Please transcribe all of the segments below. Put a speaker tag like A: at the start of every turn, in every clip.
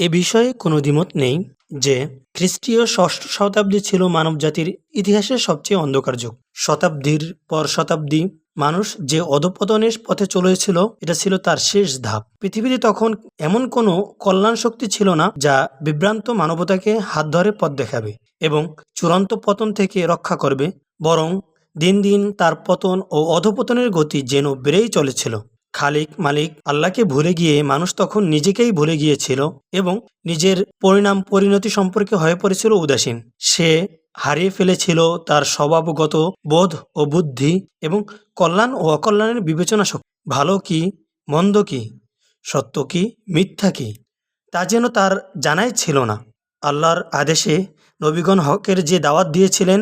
A: এ বিষয়ে কোনো দ্বিমত নেই যে খ্রিস্টীয় ষষ্ঠ শতাব্দী ছিল মানবজাতির ইতিহাসের সবচেয়ে অন্ধকার যুগ। শতাব্দীর পর শতাব্দী মানুষ যে অধপতনের পথে চলেছিল, এটা ছিল তার শেষ ধাপ। পৃথিবীতে তখন এমন কোনো কল্যাণ শক্তি ছিল না যা বিভ্রান্ত মানবতাকে হাত ধরে পথ দেখাবে এবং চূড়ান্ত পতন থেকে রক্ষা করবে, বরং দিন দিন তার পতন ও অধপতনের গতি যেন বেড়েই চলেছিল। খালিক, মালিক আল্লাহকে ভুলে গিয়ে মানুষ তখন নিজেকেই ভুলে গিয়েছিল এবং নিজের পরিণাম, পরিণতি সম্পর্কে হয়ে পড়েছিল উদাসীন। সে হারিয়ে ফেলেছিল তার স্বভাবগত বোধ ও বুদ্ধি এবং কল্যাণ ও অকল্যাণের বিবেচনা শক্তি। ভালো কি, মন্দ কি, সত্য কি, মিথ্যা কি, তা যেন তার জানাই ছিল না। আল্লাহর আদেশে নবীগণ হকের যে দাওয়াত দিয়েছিলেন,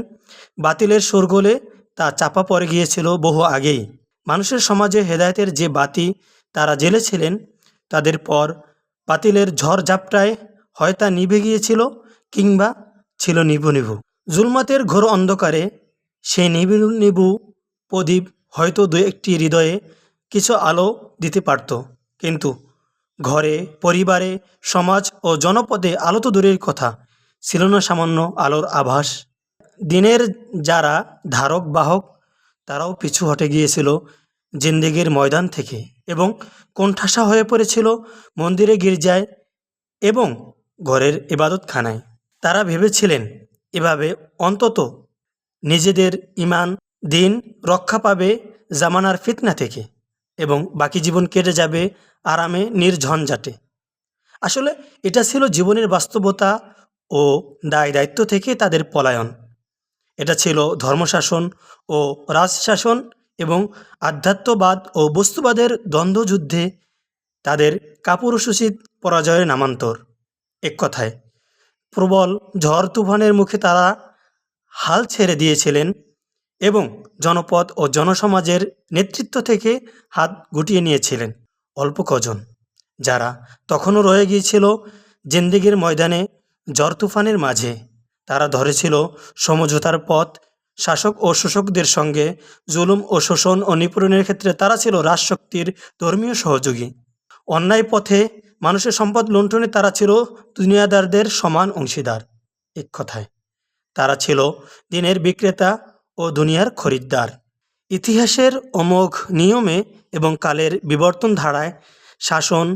A: বাতিলের শোরগোলে তা চাপা পড়ে গিয়েছিল বহু আগেই। মানুষের সমাজে হেদায়তের যে বাতি তারা জ্বেলেছিলেন, তাদের পর বাতিলের ঝড় ঝাপটায় হয় তা নিভে গিয়েছিল কিংবা ছিল নিভু নিভু। জুলমাতের ঘোর অন্ধকারে সেই নিভু নিভু প্রদীপ হয়তো দু একটি হৃদয়ে কিছু আলো দিতে পারত। কিন্তু ঘরে, পরিবারে, সমাজ ও জনপদে আলো তো দূরের কথা, ছিল না সামান্য আলোর আভাস। দিনের যারা ধারক বাহক তারাও পিছু হটে গিয়েছিল জিন্দেগির ময়দান থেকে এবং কোণঠাসা হয়ে পড়েছিল মন্দিরে গির্জায় এবং ঘরের ইবাদতখানায়। তারা ভেবেছিলেন, এভাবে অন্তত নিজেদের ইমান দিন রক্ষা পাবে জামানার ফিতনা থেকে এবং বাকি জীবন কেটে যাবে আরামে নির্ঝঞ্ঝাটে। আসলে এটা ছিল জীবনের বাস্তবতা ও দায় দায়িত্ব থেকে তাদের পলায়ন। এটা ছিল ধর্মশাসন ও রাজশাসন এবং আধ্যাত্মবাদ ও বস্তুবাদের দ্বন্দ্বযুদ্ধে তাদের কাপুরুষোচিত পরাজয়ের নামান্তর। এক কথায়, প্রবল ঝড় তুফানের মুখে তারা হাল ছেড়ে দিয়েছিলেন এবং জনপদ ও জনসমাজের নেতৃত্ব থেকে হাত গুটিয়ে নিয়েছিলেন অল্প কজন, যারা তখনও রয়ে গিয়েছিল জিন্দিগির ময়দানে ঝড় তুফানের মাঝে। তারা ধরেছিল সমঝোতার পথ। শাসক ও শোষকদের সঙ্গে জুলুম ও শোষণ ও নিপূরণের ক্ষেত্রে তারা ছিল রাজশক্তির ধর্মীয় সহযোগী। অন্যায় পথে মানুষের সম্পদ লুণ্ঠনে তারা ছিল দুনিয়াদারদের সমান অংশীদার। এক কথায়, তারা ছিল দিনের বিক্রেতা ও দুনিয়ার খরিদ্দার। ইতিহাসের অমোঘ নিয়মে এবং কালের বিবর্তন ধারায় শাসন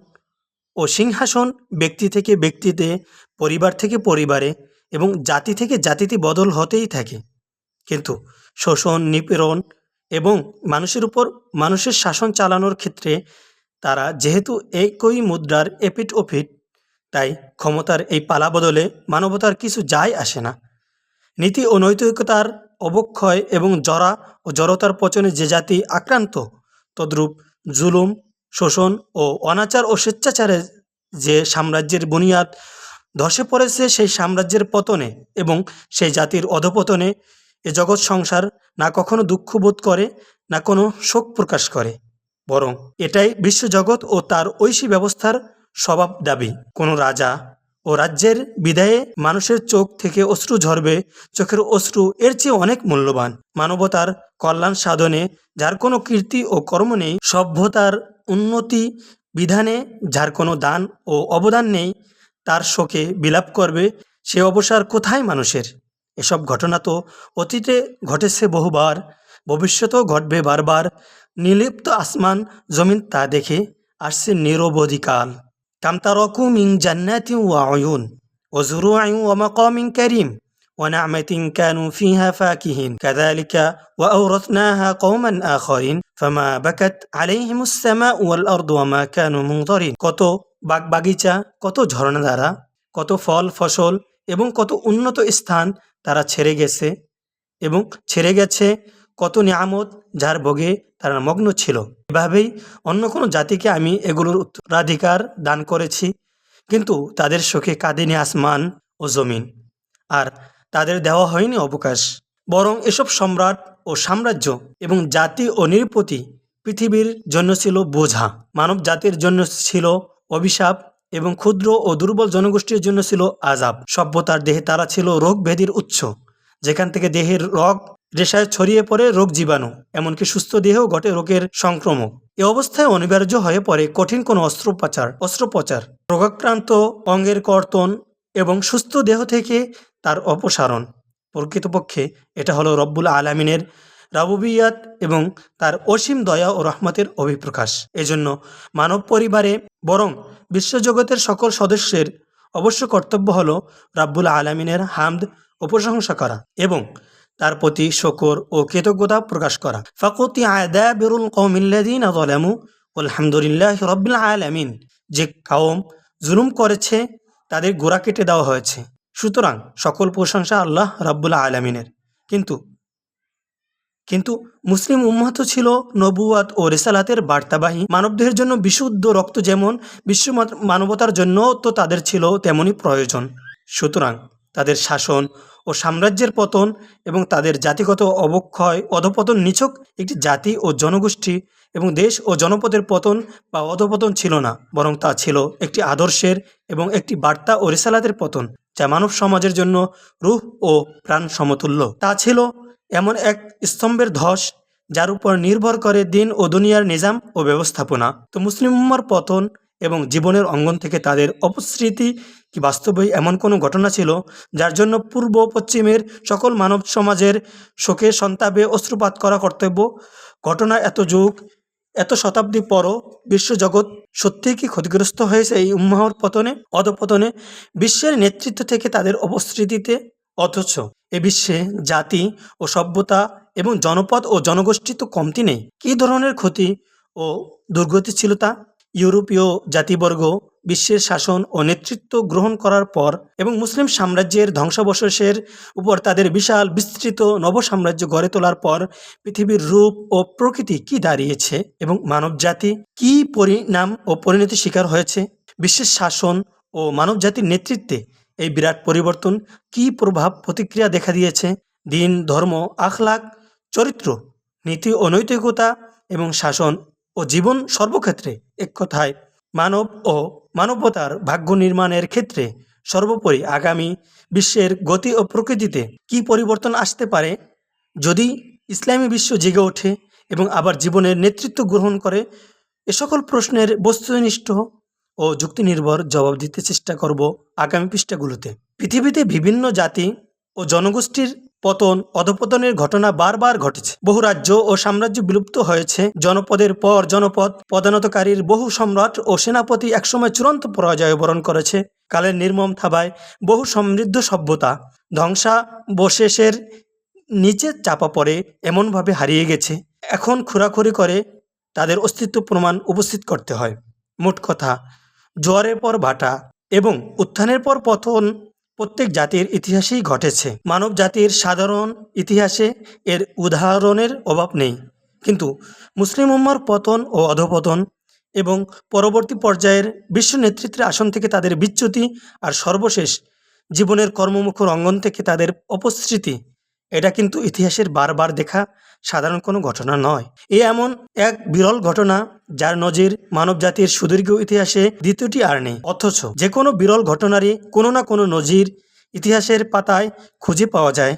A: ও সিংহাসন ব্যক্তি থেকে ব্যক্তিতে, পরিবার থেকে পরিবারে এবং জাতি থেকে জাতিতে বদল হতেই থাকে। কিন্তু শোষণ, নিপীড়ন এবং মানুষের উপর মানুষের শাসন চালানোর ক্ষেত্রে তারা যেহেতু একই মুদ্রার এপিট ওপিট তাই ক্ষমতার এই পালা বদলে মানবতার কিছু যায় আসে না। নীতি ও নৈতিকতার অবক্ষয় এবং জরা ও জড়তার পচনে যে জাতি আক্রান্ত, তদ্রূপ জুলুম, শোষণ ও অনাচার ও স্বেচ্ছাচারে যে সাম্রাজ্যের বুনিয়াদ ধসে পড়েছে সেই সাম্রাজ্যের পতনে এবং সেই জাতির অধপতনে এ জগৎ সংসার না কখনো দুঃখ বোধ করে, না কোনো শোক প্রকাশ করে। বরং এটাই বিশ্বজগৎ ও তার ঐশী ব্যবস্থার স্বভাব দাবি। কোনো রাজা ও রাজ্যের বিদায়ে মানুষের চোখ থেকে অশ্রু ঝরবে, চোখের অশ্রু এর চেয়ে অনেক মূল্যবান। মানবতার কল্যাণ সাধনে যার কোনো কীর্তি ও কর্ম নেই, সভ্যতার উন্নতি বিধানে যার কোনো দান ও অবদান নেই তার শোকে বিলাপ করবে সে অবসর কোথায় মানুষের এসব ঘটনা তো অতীতে ঘটেছে বহুবার ভবিষ্যতেও ঘটবে বারবার নিলিপ্ত আসমান জমিন তা দেখে আসছে নিরবধিকাল কামতারকু মিং জান্নাতি ওয়ায়ুন وزروع ومقام كريم ونعمة كانوا فيها فاكهين كذلك وأورثناها قوما آخرين فما بكت عليهم السماء والأرض وما كانوا منظرين কত বাগ বাগিচা, কত ফল, ফসল এবং কত উন্নত স্থান তারা ছেড়ে গেছে এবং ছেড়ে গেছে কত নিয়ামত যার ভোগে তারা মগ্ন ছিল। এভাবেই অন্য কোনো জাতিকে আমি এগুলোর উত্তরাধিকার দান করেছি, কিন্তু তাদের শোকে কাঁদেনি আসমান ও জমিন, আর তাদের দেওয়া হয়নি অবকাশ। বরং এসব সম্রাট ও সাম্রাজ্য এবং জাতি ও নিরপতি পৃথিবীর জন্য ছিল বোঝা মানব জাতির জন্য ছিল অভিশাপ এবং ক্ষুদ্র ও দুর্বল জনগোষ্ঠীর জন্য ছিল আজাব সভ্যতার দেহে তারা ছিল রোগ ব্যাধির উৎস, যেখান থেকে দেহের রোগ রেশায় ছড়িয়ে পড়ে রোগ জীবাণু, এমনকি সুস্থ দেহেও ঘটে রোগের সংক্রমক। এ অবস্থায় অনিবার্য হয়ে পড়ে কঠিন কোনো অস্ত্রোপচার অস্ত্রোপচার, রোগাক্রান্ত অঙ্গের কর্তন এবং সুস্থ দেহ থেকে তার অপসারণ। প্রকৃতপক্ষে এটা হলো রব্বুল আলামিনের রাবুবিয়াত এবং তার অসীম দয়া ও রহমতের অভিপ্রকাশ। এজন্য মানব পরিবারে বরং বিশ্বজগতের সকল সদস্যের অবশ্য কর্তব্য হল রাব্বুল আলামিনের হামদ ও প্রশংসা করা এবং তার প্রতি শকর ও কৃতজ্ঞতা প্রকাশ করা। ফাকুতি আদা বেরুল কৌমিল্লাদিন আদলামু আলহামদুলিল্লাহ রব্বুল আলামিন। যে কাওম জুলুম করেছে, তাদের গোড়া কেটে দেওয়া হয়েছে। সুতরাং সকল প্রশংসা আল্লাহ রাব্বুল আলামিনের। কিন্তু কিন্তু মুসলিম উম্মাহ ছিল নবুয়াত ও রেসালাতের বার্তাবাহী। মানবদেহের জন্য বিশুদ্ধ রক্ত যেমন বিশ্ব মানবতার জন্য তো তাদের ছিল তেমনই প্রয়োজন। সুতরাং তাদের শাসন ও সাম্রাজ্যের পতন এবং তাদের জাতিগত অবক্ষয়, অধপতন নিছক একটি জাতি ও জনগোষ্ঠী এবং দেশ ও জনপদের পতন বা অধপতন ছিল না, বরং তা ছিল একটি আদর্শের এবং একটি বার্তা ও রেসালাতের পতন, যা মানব সমাজের জন্য রূহ ও প্রাণ সমতুল্য তা ছিল এমন এক স্তম্ভের ধস যার উপর নির্ভর করে দিন ও দুনিয়ার নিজাম ও ব্যবস্থাপনা। তো মুসলিম উম্মার পতন এবং জীবনের অঙ্গন থেকে তাদের অপস্মৃতি কি বাস্তবেই এমন কোনো ঘটনা ছিল, যার জন্য পূর্ব পশ্চিমের সকল মানব সমাজের শোকে সন্তাপে অশ্রুপাত করা কর্তব্য? ঘটনা এত যুগ, এত শতাব্দী পরও বিশ্বজগৎ সত্যিই কি ক্ষতিগ্রস্ত হয়েছে এই উম্মাহর পতনে, অধপতনে? বিশ্বের নেতৃত্ব থেকে তাদের অপস্মৃতিতে অথচ এ বিশ্বে জাতি ও সভ্যতা এবং জনপদ ও জনগোষ্ঠী তো কমতি নেই। কী ধরনের ক্ষতি ও দুর্গতি ছিল তা? ইউরোপীয় জাতিবর্গ বিশ্বের শাসন ও নেতৃত্ব গ্রহণ করার পর এবং মুসলিম সাম্রাজ্যের ধ্বংসাবশেষের উপর তাদের বিশাল বিস্তৃত নব সাম্রাজ্য গড়ে তোলার পর পৃথিবীর রূপ ও প্রকৃতি কি দাঁড়িয়েছে এবং মানবজাতি কি পরিণাম ও পরিণতি শিকার হয়েছে? বিশ্বের শাসন ও মানবজাতির নেতৃত্বে এই বিরাট পরিবর্তন কী প্রভাব প্রতিক্রিয়া দেখা দিয়েছে? দিন, ধর্ম আখলাক চরিত্র, নীতি ও নৈতিকতা এবং শাসন ও জীবন সর্বক্ষেত্রে এক কথায় মানব ও মানবতার ভাগ্য নির্মাণের ক্ষেত্রে সর্বোপরি আগামী বিশ্বের গতি ও প্রকৃতিতে কী পরিবর্তন আসতে পারে? যদি ইসলামী বিশ্ব জেগে ওঠে এবং আবার জীবনের নেতৃত্ব গ্রহণ করে, এ সকল প্রশ্নের বস্তুনিষ্ঠ ও যুক্তিনির্ভর জবাব দিতে চেষ্টা করব আগামী পৃষ্ঠাগুলোতে। পৃথিবীতে বিভিন্ন জাতি ও জনগোষ্ঠীর পতন, অধপতনের ঘটনা বারবার ঘটেছে। বহু রাজ্য ও সাম্রাজ্য বিলুপ্ত হয়েছে। জনপদের পর জনপদ পদানতকারীর বহু সম্রাট ও সেনাপতি একসময় চূড়ান্ত পরাজয় বরণ করেছে। কালের নির্মম থাবায় বহু সমৃদ্ধ সভ্যতা ধ্বংসাবশেষের নিচে চাপা পড়ে এমনভাবে হারিয়ে গেছে। এখন খোরাখুরি করে তাদের অস্তিত্ব প্রমাণ উপস্থিত করতে হয়। মোট কথা জোয়ারের পর ভাটা এবং উত্থানের পর পতন প্রত্যেক জাতির ইতিহাসেই ঘটেছে। মানব জাতির সাধারণ ইতিহাসে এর উদাহরণের অভাব নেই। কিন্তু মুসলিম উম্মার পতন ও অধপতন এবং পরবর্তী পর্যায়ের বিশ্ব নেতৃত্বের আসন থেকে তাদের বিচ্যুতি আর সর্বশেষ জীবনের কর্মমুখর অঙ্গন থেকে তাদের অপস্মৃতি এটা কিন্তু ইতিহাসের বারবার দেখা সাধারণ কোনো ঘটনা নয়। এ এমন এক বিরল ঘটনা যার নজির মানবজাতির সুদীর্ঘ ইতিহাসে দ্বিতীয়টি আর নেই। অথচ যে কোনো বিরল ঘটনারই কোনো না কোনো নজির ইতিহাসের পাতায় খুঁজে পাওয়া যায়।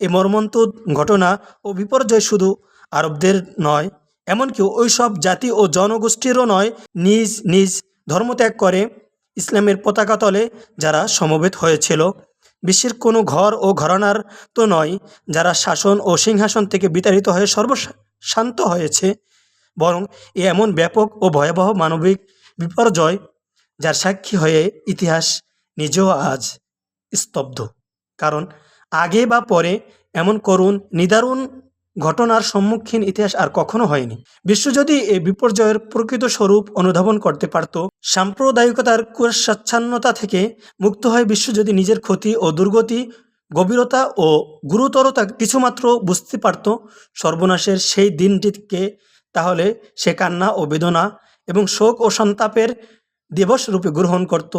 A: এই মর্মন্তুদ ঘটনা ও বিপর্যয় শুধু আরবদের নয়, এমনকি ওই সব জাতি ও জনগোষ্ঠীরও নয়, নিজ নিজ ধর্মত্যাগ করে ইসলামের পতাকা তলে যারা সমবেত হয়েছিল বিশ্বের কোনো ঘর ও ঘরানার তো নয়, যারা শাসন ও সিংহাসন থেকে বিতাড়িত হয়ে সর্বশান্ত হয়েছে, বরং এ এমন ব্যাপক ও ভয়াবহ মানবিক বিপর্যয় যার সাক্ষী হয়ে ইতিহাস নিজেও আজ স্তব্ধ। কারণ আগে বা পরে এমন করুণ, নিদারুণ ঘটনার সম্মুখীন ইতিহাস আর কখনো হয়নি। বিশ্ব যদি এই বিপর্যয়ের প্রকৃত স্বরূপ অনুধাবন করতে পারত, সাম্প্রদায়িকতার কুয়াচ্ছন্নতা থেকে মুক্ত হয়ে বিশ্ব যদি নিজের ক্ষতি ও দুর্গতি, গভীরতা ও গুরুতরতা কিছুমাত্র বুঝতে পারত, সর্বনাশের সেই দিনটিকে তাহলে সে কান্না ও বেদনা এবং শোক ও সন্তাপের দিবস রূপে গ্রহণ করত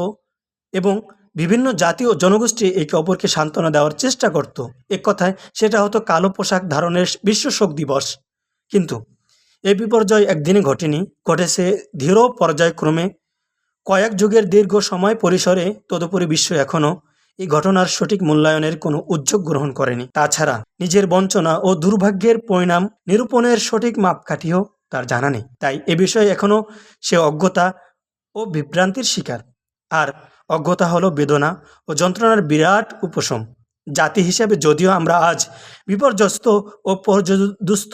A: এবং বিভিন্ন জাতি ও জনগোষ্ঠী একে অপরকে সান্ত্বনা দেওয়ার চেষ্টা করত। এক কথায়, সেটা হতো কালো পোশাক ধারণের বিশ্ব শোক দিবস। কিন্তু এই বিপর্যয় একদিনে ঘটেনি, ঘটেছে ধীর পর্যায়ক্রমে। কয়েক যুগের দীর্ঘ সময় পরিসরে তদুপরি বিশ্ব এখনও এই ঘটনার সঠিক মূল্যায়নের কোনো উদ্যোগ গ্রহণ করেনি। তাছাড়া, নিজের বঞ্চনা ও দুর্ভাগ্যের পরিণাম নিরূপণের সঠিক মাপকাঠিও তার জানা নেই। তাই এ বিষয়ে এখনও সে অজ্ঞতা ও বিভ্রান্তির শিকার। আর অজ্ঞতা হলো বেদনা ও যন্ত্রণার বিরাট উপশম। জাতি হিসেবে যদিও আমরা আজ বিপর্যস্ত ও পর্যদুস্ত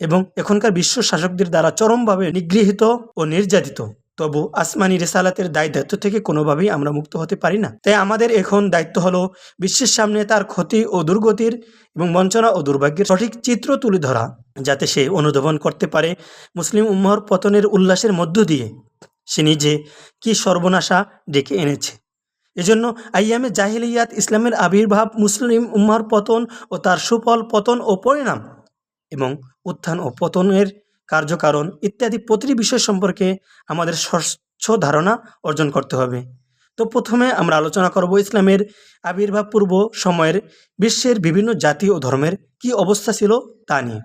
A: এবং এখনকার বিশ্ব শাসকদের দ্বারা চরমভাবে নিগৃহীত ও নির্যাতিত, তবু আসমানি রেসালাতের দায় দায়িত্ব থেকে কোনোভাবেই আমরা মুক্ত হতে পারি না। তাই আমাদের এখন দায়িত্ব হলো বিশ্বের সামনে তার ক্ষতি ও দুর্গতির এবং বঞ্চনা ও দুর্ভাগ্যের সঠিক চিত্র তুলে ধরা, যাতে সে অনুধাবন করতে পারে মুসলিম উম্মাহর পতনের উল্লাসের মধ্য দিয়ে। সে নিজে কি সর্বনাশা ডেকে এনেছে। এজন্য আইয়ামে জাহিলিয়াত ইসলামের আবির্ভাব মুসলিম উম্মার পতন ও তার সুফল পতন ও পরিণাম এবং উত্থান ও পতনের কার্যকারণ ইত্যাদি প্রতিটি বিষয় সম্পর্কে আমাদের স্বচ্ছ ধারণা অর্জন করতে হবে। তো প্রথমে আমরা আলোচনা করব ইসলামের আবির্ভাব পূর্ব সময়ের বিশ্বের বিভিন্ন জাতি ও ধর্মের কি অবস্থা ছিল তা নিয়ে।